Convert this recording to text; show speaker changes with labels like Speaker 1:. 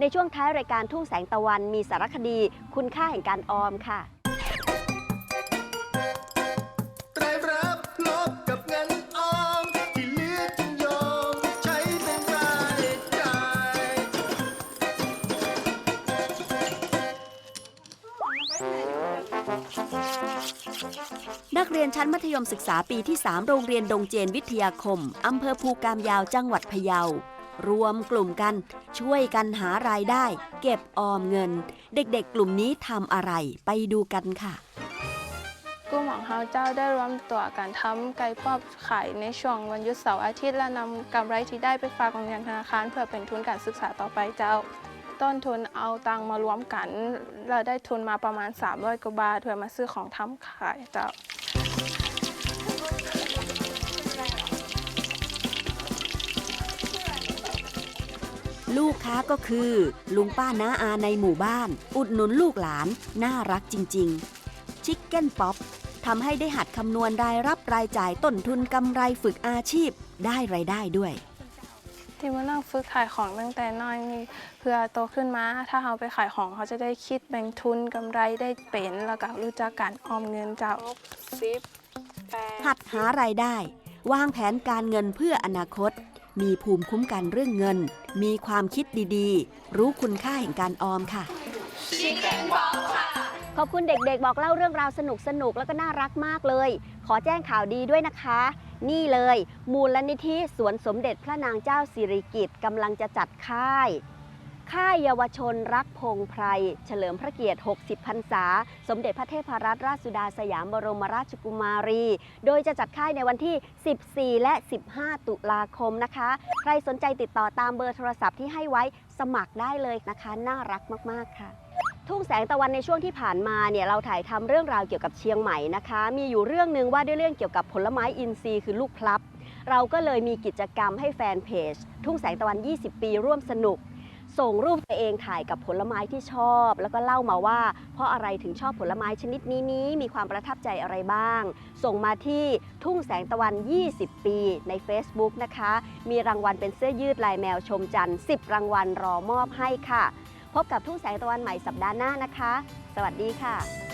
Speaker 1: ในช่วงท้ายรายการทุ่งแสงตะวันมีสารคดี คุณค่าแห่งการออมค่ะ
Speaker 2: รายรับลบกับเงินออมที่เหลือจึงยอมใช้เป็นรายจ่าย
Speaker 1: นักเรียนชั้นมัธยมศึกษาปีที่ 3 โรงเรียนดงเจนวิทยาคม อำเภอภูกามยาวจังหวัดพะเยา รวมกลุ่มกัน ช่วยกันหารายได้ เก็บออมเงิน เด็กๆ กลุ่มนี้ทำอะไรไปดูกันค่ะ
Speaker 3: กลุ่มของเขาเจ้าได้รวมตัวกันทำไก่ป๊อบขายในช่วงวันหยุดเสาร์อาทิตย์และนำกำไรที่ได้ไปฝากโรงเรียนธนาคาร เพื่อเป็นทุนการศึกษาต่อไปเจ้า ต้นทุนเอาตังมารวมกันเราได้ทุนมาประมาณ 300กว่าบาทเพื่อมาซื้อของทำขายเจ้า
Speaker 1: ลูกค้าก็คือ ลุงป้าน้าอาในหมู่บ้าน อุดหนุนลูกหลาน น่ารักจริง ๆ ชิคเก้นป๊อปทำให้ได้หัดคำนวณรายรับรายจ่ายต้นทุนกำไรฝึกอาชีพได้รายได้ด้วย
Speaker 3: ที่มานั่งฝึกขายของตั้งแต่น้อยนี่เพื่อโตขึ้นมา ถ้าเขาไปขายของเขาจะได้คิดแบ่งทุนกำไรได้เป็นแล้วก็รู้จักการออมเงินเจ้าสิบแปด
Speaker 1: หัดหารายได้ วางแผนการเงินเพื่ออนาคต มีภูมิคุ้มกันเรื่องเงิน มีความคิดดีๆ รู้คุณค่าแห่งการออมค่ะขอบคุณเด็กๆ บอกเล่าเรื่องราวสนุกๆแล้วก็น่ารักมากเลย ขอแจ้งข่าวดีด้วยนะคะ นี่เลย มูลนิธิสวนสมเด็จพระนางเจ้าสิริกิติ์กำลังจะจัดค่าย ค่ายเยาวชนรักพงไพร เฉลิมพระเกียรติ 60 พรรษา สมเด็จพระเทพรัตนราชสุดาสยามบรมราชกุมารี โดยจะจัดค่ายในวันที่ 14 และ 15 ตุลาคมนะคะ ใครสนใจติดต่อตามเบอร์โทรศัพท์ที่ให้ไว้สมัครได้เลยนะคะ น่ารักมาก ๆ ค่ะทุ่งแสงตะวันในช่วงที่ผ่านมาเนี่ยเราถ่ายทำเรื่องราวเกี่ยวกับเชียงใหม่นะคะ มีอยู่เรื่องหนึ่งว่าด้วยเรื่องเกี่ยวกับผลไม้อินทรีย์คือลูกพลับ เราก็เลยมีกิจกรรมให้แฟนเพจ ทุ่งแสงตะวัน 20 ปีร่วมสนุก ส่งรูปตัวเองถ่ายกับผลไม้ที่ชอบ แล้วก็เล่ามาว่า เพราะอะไรถึงชอบผลไม้ชนิดนี้นี้มีความประทับใจอะไรบ้าง ส่งมาที่ทุ่งแสงตะวัน 20 ปีใน Facebook นะคะ มีรางวัลเป็นเสื้อยืดลายแมวชมจันทร์10 รางวัลรอมอบให้ค่ะ พบกับทุ่งแสงตะวันใหม่สัปดาห์หน้านะคะ สวัสดีค่ะ